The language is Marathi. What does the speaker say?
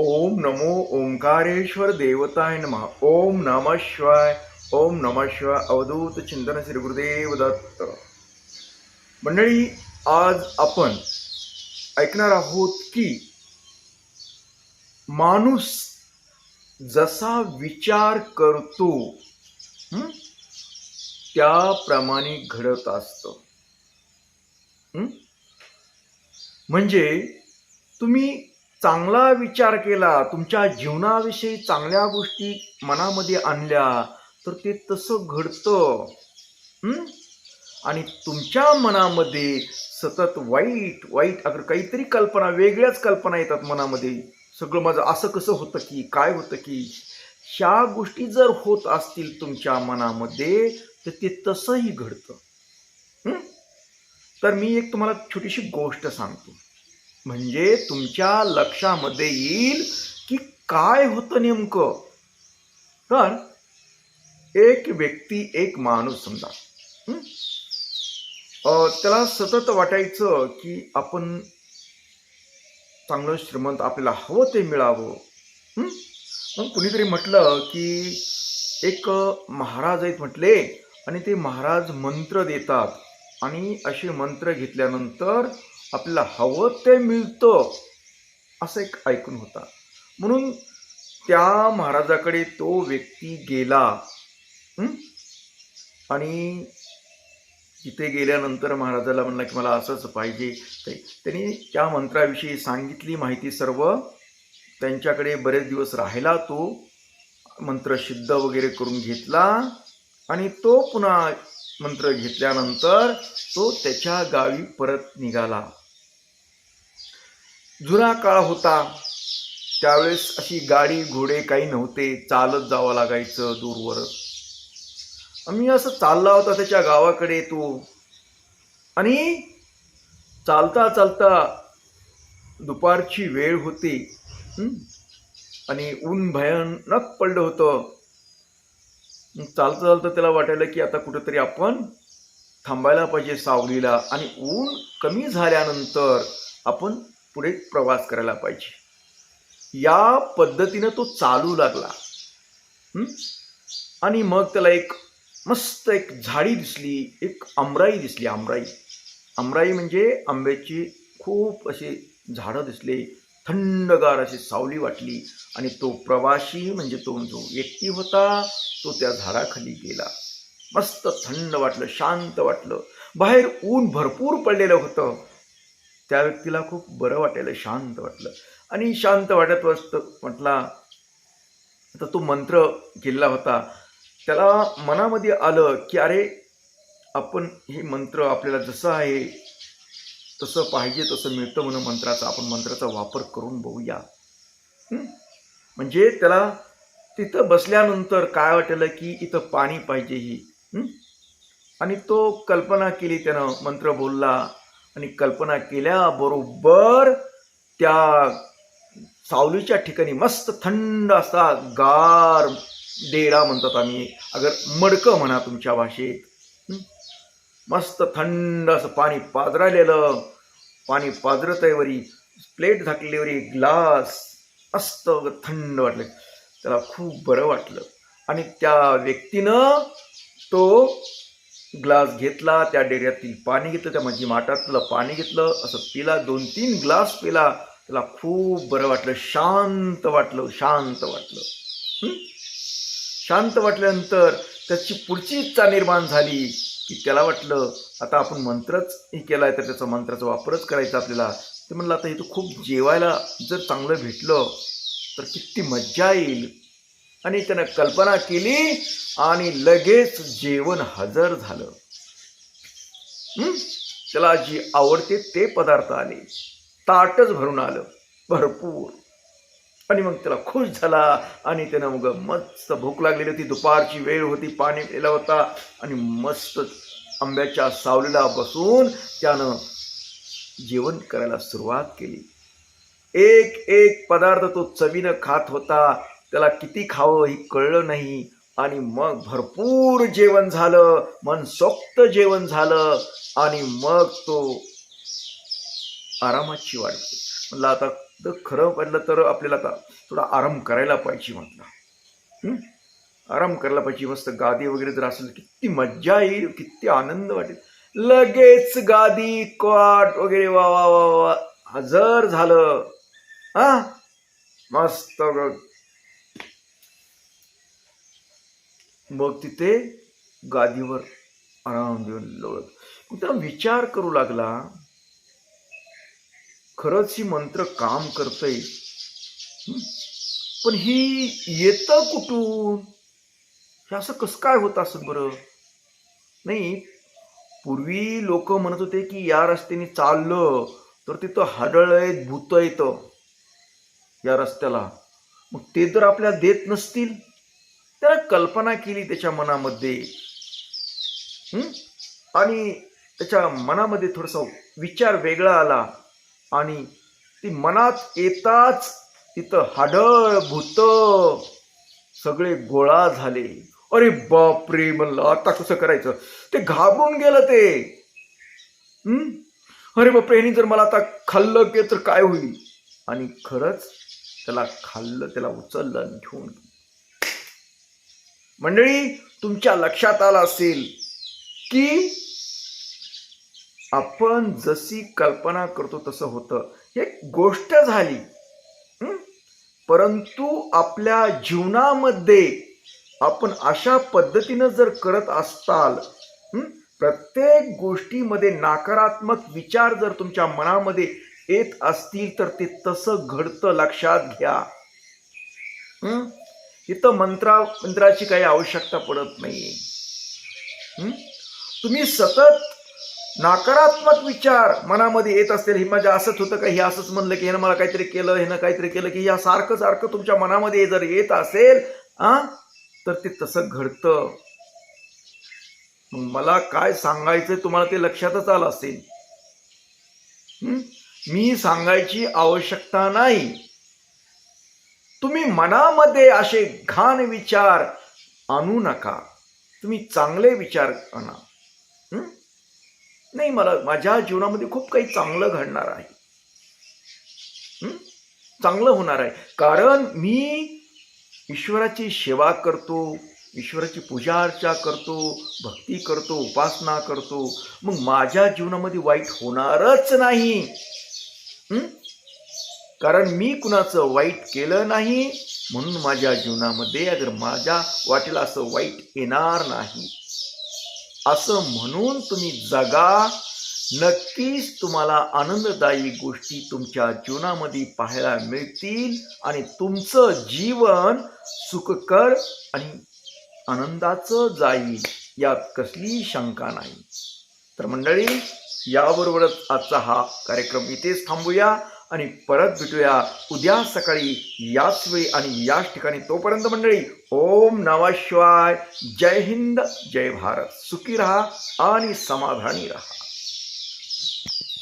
ओम नमो ओंकारेश्वर देवताय नम. ओम नम शिवाय. ओम नम शिवाय. अवधूत चिंतन श्री गुरुदेव दत्त. मंडळी आज आपण ऐकणार आहोत की माणूस जसा विचार करतो त्याप्रमाणे घडत असतं. म्हणजे तुम्ही चांगला विचार केला तुमच्या जीवनाविषयी चांगल्या गोष्टी मनामध्ये आणल्या तर ते तसं घडतं. आणि तुमच्या मनामध्ये सतत वाईट वाईट अगर काहीतरी कल्पना वेगळ्याच कल्पना येतात मनामध्ये. सगळं माझं असं कसं होतं की काय होतं की ह्या गोष्टी जर होत असतील तुमच्या मनामध्ये तर ते तसंही घडतं. तर मी एक तुम्हाला छोटीशी गोष्ट सांगतो. म्हणजे तुमच्या लक्षामध्ये येईल की काय होतं नेमकं. तर एक व्यक्ती एक माणूस समजा त्याला सतत वाटायचं की आपण चांगलं श्रीमंत आपल्याला हवं ते मिळावं मग कुणीतरी म्हटलं की एक महाराज आहेत म्हटले आणि ते महाराज मंत्र देतात आणि असे मंत्र घेतल्यानंतर आपल्याला हवं ते मिळतं असं एक ऐकून होता. म्हणून त्या महाराजाकडे तो व्यक्ती गेला आणि तिथे गेल्यानंतर महाराजाला म्हणला की मला असंच पाहिजे. ते- त्यांनी त्या मंत्राविषयी सांगितली माहिती सर्व. त्यांच्याकडे बरेच दिवस राहिला तो मंत्र सिद्ध वगैरे करून घेतला आणि तो पुन्हा मंत्र घेतल्यानंतर तो त्याच्या गावी परत निघाला. जुना काळ होता त्यावेळेस अशी गाडी घोडे काही नव्हते. चालत जावं लागायचं दूरवर. आम्ही असं चालला होता त्याच्या गावाकडे तो. आणि चालता चालता दुपारची वेळ होती. आणि ऊन भयानक पडलं होतं. चालता चालता त्याला वाटायला की आता कुठंतरी आपण थांबायला पाहिजे सावलीला. आणि ऊन कमी झाल्यानंतर आपण पुढे प्रवास करायला पाहिजे. या पद्धतीनं तो चालू लागला. आणि मग त्याला एक मस्त एक झाडी दिसली एक आमराई दिसली आमराई. आमराई म्हणजे आंब्याची खूप अशी झाडं दिसले थंडगार अशी सावली वाटली आणि तो प्रवासी म्हणजे तो जो व्यक्ती होता तो त्या झाडाखाली गेला. मस्त थंड वाटलं शांत वाटलं. बाहेर ऊन भरपूर पडलेलं होतं. त्या व्यक्तीला खूप बरं वाटायला शांत वाटलं. आणि शांत वाटत वाचत म्हटला आता तो मंत्र गेलेला होता. त्याला मनामध्ये आलं की अरे आपण हे मंत्र आपल्याला जसं आहे तसं पाहिजे तसं मिळतं म्हणून मंत्राचा आपण मंत्राचा वापर करून बघूया. म्हणजे त्याला तिथं बसल्यानंतर काय वाटलं की इथं पाणी पाहिजे ही? आणि तो कल्पना केली त्यानं मंत्र बोलला आणि कल्पना केल्याबरोबर त्या सावलीच्या ठिकाणी मस्त थंड असा गार डेरा म्हणतात आम्ही. अगर मडकं म्हणा तुमच्या भाषेत. मस्त थंड असं पाणी पाजरालेलं पाणी पाजरत आहे वरी. प्लेट झाकलेली वरी. ग्लास. मस्त थंड वाटलं. त्याला खूप बरं वाटलं. आणि त्या व्यक्तीनं तो ग्लास घेतला त्या डेऱ्यातील पाणी घेतलं त्या माझी माठातलं पाणी घेतलं असं पिला दोन तीन ग्लास पिला त्याला खूप बरं वाटलं शांत वाटलं शांत वाटलं. शांत वाटल्यानंतर त्याची पुढची इच्छा निर्माण झाली की त्याला वाटलं आता आपण मंत्रच हे केला आहे तर त्याचा मंत्राचा वापरच करायचा आपल्याला. ते म्हणलं आता इथं खूप जेवायला जर चांगलं भेटलं तर किती मज्जा येईल. आणि त्यानं कल्पना केली आणि लगेच जेवण हजर झालं. त्याला जी आवडते ते पदार्थ आले. ताटच भरून आलं भरपूर. आणि मग त्याला खुश झाला आणि त्यानं मग मस्त भूक लागलेली होती. दुपारची वेळ होती पाणी पिला होता. आणि मस्त आंब्याच्या सावलीला बसून त्यानं जेवण करायला सुरुवात केली. एक एक पदार्थ तो चवीनं खात होता. त्याला किती खावं हे कळलं नाही. आणि मग भरपूर जेवण झालं मनसोक्त जेवण झालं. आणि मग तो आरामाची वाटते म्हणलं आता तर खरं म्हटलं तर आपल्याला आता थोडा आराम करायला पाहिजे म्हटलं. आराम करायला पाहिजे. मस्त गादी वगैरे जर असेल तर किती मज्जा येईल किती आनंद वाटेल. लगेच गादी क्वाट वगैरे वा वा वा वा हजर झालं. हा? मस्त मग तिथे गादीवर आराम देऊन लोळत. मग त्याला विचार करू लागला खरंच ही मंत्र काम करतय. पण ही येतं कुठून? हे असं कसं काय होत असं बरं? नाही पूर्वी लोक म्हणत होते की या रस्त्याने चाललं तर तिथं हाडळ आहेत भूत येतं या रस्त्याला. मग ते जर आपल्याला देत नसतील. त्याला कल्पना केली त्याच्या मनामध्ये. आणि त्याच्या मनामध्ये थोडासा विचार वेगळा आला. आणि ती मनात येताच तिथं हाडळ भूत सगळे गोळा झाले. अरे बापरे म्हणलं आता कसं करायचं? ते घाबरून गेलं ते. अरे बापरे ह्यानी जर मला आता खाल्लं की तर काय होईल? आणि खरंच त्याला खाल्लं त्याला उचललं आणि घेऊन गेलं. मंडळी तुमच्या लक्षात आलं असेल की आपण जशी कल्पना करतो तसं होतं. हे गोष्ट झाली. परंतु आपल्या जीवनामध्ये आपण अशा पद्धतीनं जर करत असताल प्रत्येक गोष्टीमध्ये नकारात्मक विचार जर तुमच्या मनामध्ये येत असतील तर ते तसं घडतं. लक्षात घ्या. इथं मंत्रा मंत्राची काही आवश्यकता पडत नाही तुम्ही सतत नकारात्मक विचार मनामध्ये येत असतील हे माझ्या असंच होतं का? हे असंच म्हणलं की ह्यानं मला काहीतरी केलं ह्यानं काहीतरी केलं की या सारखं सारखं तुमच्या मनामध्ये जर येत असेल आ? तर ते तसं घडतं. मग मला काय सांगायचं तुम्हाला ते लक्षातच आलं असेल. मी सांगायची आवश्यकता नाही. तुम्ही मनामध्ये असे घाण विचार आणू नका. तुम्ही चांगले विचार आणा. नाही मला माझ्या जीवनामध्ये खूप काही चांगलं घडणार आहे. चांगलं होणार आहे. कारण मी ईश्वराची सेवा करतो ईश्वराची पूजा अर्चा करतो भक्ती करतो उपासना करतो. मग माझ्या जीवनामध्ये वाईट होणारच नाही. कारण मी कुणाचं वाईट केलं नाही म्हणून माझ्या जीवनामध्ये अगर माझ्या वाटेला असं वाईट येणार नाही. असं म्हणून तुम्ही जगा. नक्कीच तुम्हाला आनंददायी गोष्टी तुमच्या जीवनामध्ये पाहायला मिळतील आणि तुमचं जीवन सुखकर आणि आनंदाचं जाईल यात कसली शंका नाही. तर मंडळी याबरोबरच आजचा हा कार्यक्रम इथेच थांबूया. आणि परत भेटूया उद्या सकाळी याच वेळी आणि याच ठिकाणी. तोपर्यंत मंडळी ओम नमः शिवाय. जय हिंद जय भारत. सुखी रहा आणि समाधानी रहा.